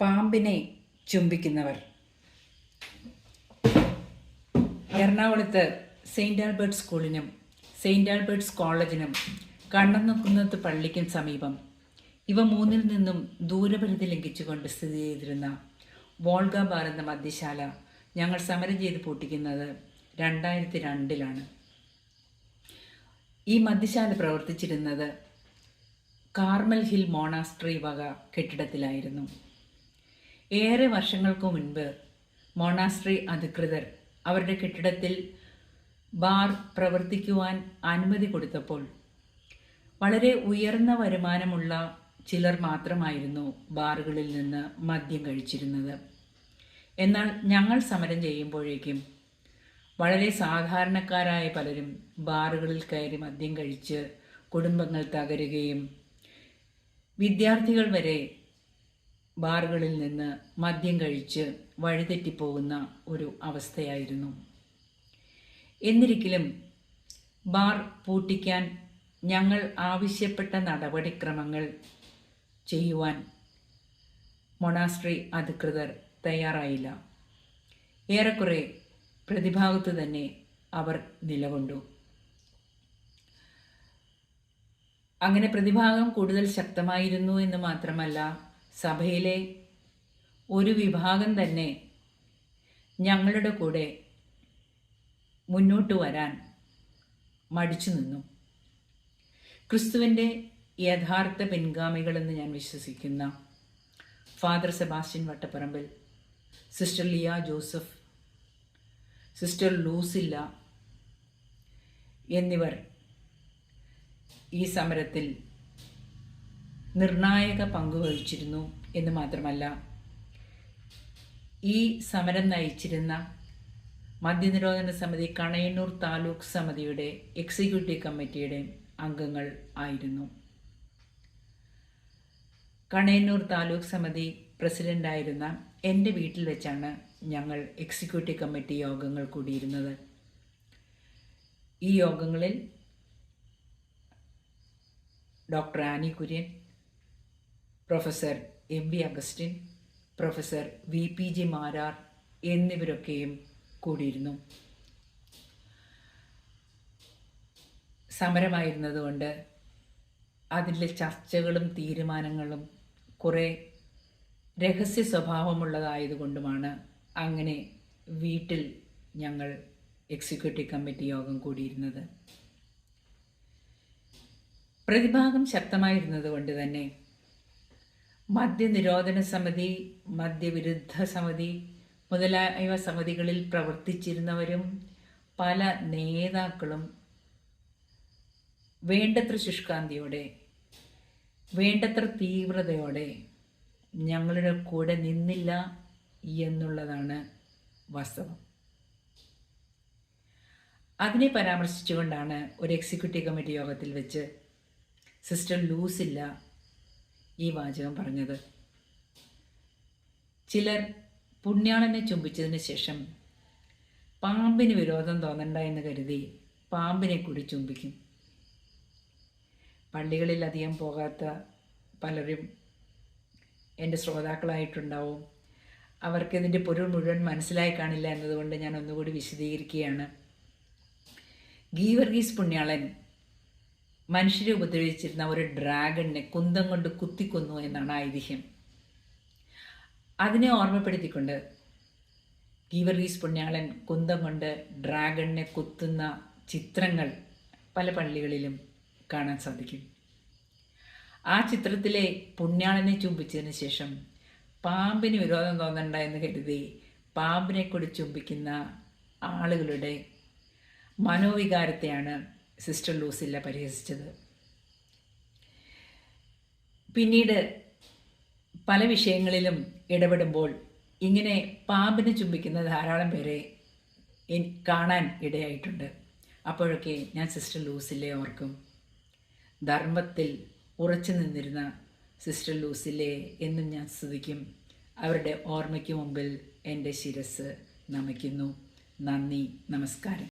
പാമ്പിനെ ചുംബിക്കുന്നവർ. എറണാകുളത്ത് സെയിന്റ് ആൽബർട്ട് സ്കൂളിനും സെയിന്റ് ആൽബർട്ട്സ് കോളേജിനും കണ്ണന്നക്കുന്നത്ത് പള്ളിക്കും സമീപം. ഇവ മൂന്നിൽ നിന്നും ദൂരപരിധി ലംഘിച്ചുകൊണ്ട് സ്ഥിതി ചെയ്തിരുന്ന വോൾഗ ബാർ എന്ന മദ്യശാല ഞങ്ങൾ സമരം ചെയ്ത് പൂട്ടിക്കുന്നത് രണ്ടായിരത്തി രണ്ടിലാണ് ഈ മദ്യശാല പ്രവർത്തിച്ചിരുന്നത് കാർമൽ ഹിൽ മോണാസ്ട്രി വക കെട്ടിടത്തിലായിരുന്നു. ഏറെ വർഷങ്ങൾക്ക് മുൻപ് മോണാസ്ട്രി അധികൃതർ അവരുടെ കെട്ടിടത്തിൽ ബാർ പ്രവർത്തിക്കുവാൻ അനുമതി കൊടുത്തപ്പോൾ വളരെ ഉയർന്ന വരുമാനമുള്ള ചിലർ മാത്രമായിരുന്നു ബാറുകളിൽ നിന്ന് മദ്യം കഴിച്ചിരുന്നത്. എന്നാൽ ഞങ്ങൾ സമരം ചെയ്യുമ്പോഴേക്കും വളരെ സാധാരണക്കാരായ പലരും ബാറുകളിൽ കയറി മദ്യം കഴിച്ച് കുടുംബങ്ങൾ തകരുകയും വിദ്യാർത്ഥികൾ വരെ ബാറുകളിൽ നിന്ന് മദ്യം കഴിച്ച് വഴിതെറ്റിപ്പോകുന്ന ഒരു അവസ്ഥയായിരുന്നു. എന്നിരിക്കലും ബാർ പൂട്ടിക്കാൻ ഞങ്ങൾ ആവശ്യപ്പെട്ട നടപടിക്രമങ്ങൾ ചെയ്യുവാൻ മൊണാസ്ട്രി അധികൃതർ തയ്യാറായില്ല. ഏറെക്കുറെ പ്രതിഭാഗത്ത് തന്നെ അവർ നിലകൊണ്ടു. അങ്ങനെ പ്രതിഭാഗം കൂടുതൽ ശക്തമായിരുന്നു എന്ന് മാത്രമല്ല സഭയിലെ ഒരു വിഭാഗം തന്നെ ഞങ്ങളുടെ കൂടെ മുന്നോട്ട് വരാൻ മടിച്ചു നിന്നു. ക്രിസ്തുവിന്റെ യഥാർത്ഥ പിൻഗാമികളെന്ന് ഞാൻ വിശ്വസിക്കുന്ന father Sebastian Vattaparambil sister Lia Joseph sister Lucilla എന്നിവർ ഈ സമരത്തിൽ നിർണായക പങ്ക് വഹിച്ചിരുന്നു എന്ന് മാത്രമല്ല ഈ സമരം നയിച്ചിരുന്ന മദ്യനിരോധന സമിതി കണയന്നൂർ താലൂക്ക് സമിതിയുടെ എക്സിക്യൂട്ടീവ് കമ്മിറ്റിയുടെ അംഗങ്ങൾ ആയിരുന്നു. കണയന്നൂർ താലൂക്ക് സമിതി പ്രസിഡന്റായിരുന്ന എന്റെ വീട്ടിൽ വെച്ചാണ് ഞങ്ങൾ എക്സിക്യൂട്ടീവ് കമ്മിറ്റി യോഗങ്ങൾ കൂടിയിരുന്നത്. ഈ യോഗങ്ങളിൽ doctor Annie Kurian professor M V Augustine professor V P G Marar എന്നിവരൊക്കെയും കൂടിയിരുന്നു. സമരമായിരുന്നതുകൊണ്ട് അതിലെ ചർച്ചകളും തീരുമാനങ്ങളും കുറേ രഹസ്യ സ്വഭാവമുള്ളതായതുകൊണ്ടുമാണ് അങ്ങനെ വീട്ടിൽ ഞങ്ങൾ എക്സിക്യൂട്ടീവ് കമ്മിറ്റി യോഗം കൂടിയിരുന്നത്. പ്രതിഭാഗം ശക്തമായിരുന്നതുകൊണ്ട് തന്നെ മദ്യനിരോധന സമിതി മദ്യവിരുദ്ധ സമിതി മുതലായവ സമിതികളിൽ പ്രവർത്തിച്ചിരുന്നവരും പല നേതാക്കളും വേണ്ടത്ര ശുഷ്കാന്തിയോടെ വേണ്ടത്ര തീവ്രതയോടെ ഞങ്ങളുടെ കൂടെ നിന്നില്ല എന്നുള്ളതാണ് വാസ്തവം. അതിനെ പരാമർശിച്ചുകൊണ്ടാണ് ഒരു എക്സിക്യൂട്ടീവ് കമ്മിറ്റി യോഗത്തിൽ വെച്ച് സിസ്റ്റർ ലൂസില്ല ഈ വാചകം പറഞ്ഞത്. ചിലർ പുണ്യാളനെ ചുംബിച്ചതിന് ശേഷം പാമ്പിന് വിരോധം തോന്നണ്ട എന്ന് കരുതി പാമ്പിനെ കൂടി ചുംബിക്കും. പള്ളികളിൽ അധികം പോകാത്ത പലരും എന്റെ ശ്രോതാക്കളായിട്ടുണ്ടാവും. അവർക്ക് ഇതിന്റെ പൊരുൾ മുഴുവൻ മനസ്സിലായി കാണില്ല എന്നതുകൊണ്ട് ഞാൻ ഒന്നുകൂടി വിശദീകരിക്കുകയാണ്. ഗീവർഗീസ് പുണ്യാളൻ മനുഷ്യരെ ഉപദ്രവിച്ചിരുന്ന ഒരു ഡ്രാഗണിനെ കുന്തം കൊണ്ട് കുത്തിക്കൊന്നു എന്നാണ് ഐതിഹ്യം. അതിനെ ഓർമ്മപ്പെടുത്തിക്കൊണ്ട് ഗീവർഗീസ് പുണ്യാളൻ കുന്തം കൊണ്ട് ഡ്രാഗണിനെ കുത്തുന്ന ചിത്രങ്ങൾ പല പള്ളികളിലും കാണാൻ സാധിക്കും. ആ ചിത്രത്തിലെ പുണ്യാളനെ ചുംബിച്ചതിന് ശേഷം പാമ്പിന് വിരോധം തോന്നണ്ട എന്ന് കരുതി പാമ്പിനെ കൂടി ചുംബിക്കുന്ന ആളുകളുടെ മനോവികാരത്തെയാണ് സിസ്റ്റർ ലൂസില്ല പരിഹസിച്ചത്. പിന്നീട് പല വിഷയങ്ങളിലും ഇടപെടുമ്പോൾ ഇങ്ങനെ പാമ്പിനെ ചുംബിക്കുന്ന ധാരാളം പേരെ കാണാൻ ഇടയായിട്ടുണ്ട്. അപ്പോഴൊക്കെ ഞാൻ സിസ്റ്റർ ലൂസില്ലേ ഓർക്കും. ധർമ്മത്തിൽ ഉറച്ചു നിന്നിരുന്ന സിസ്റ്റർ ലൂസിലെ എന്നും ഞാൻ സ്തുതിക്കും. അവരുടെ ഓർമ്മയ്ക്ക് മുമ്പിൽ എന്റെ ശിരസ് നമിക്കുന്നു. നന്ദി നമസ്കാരം.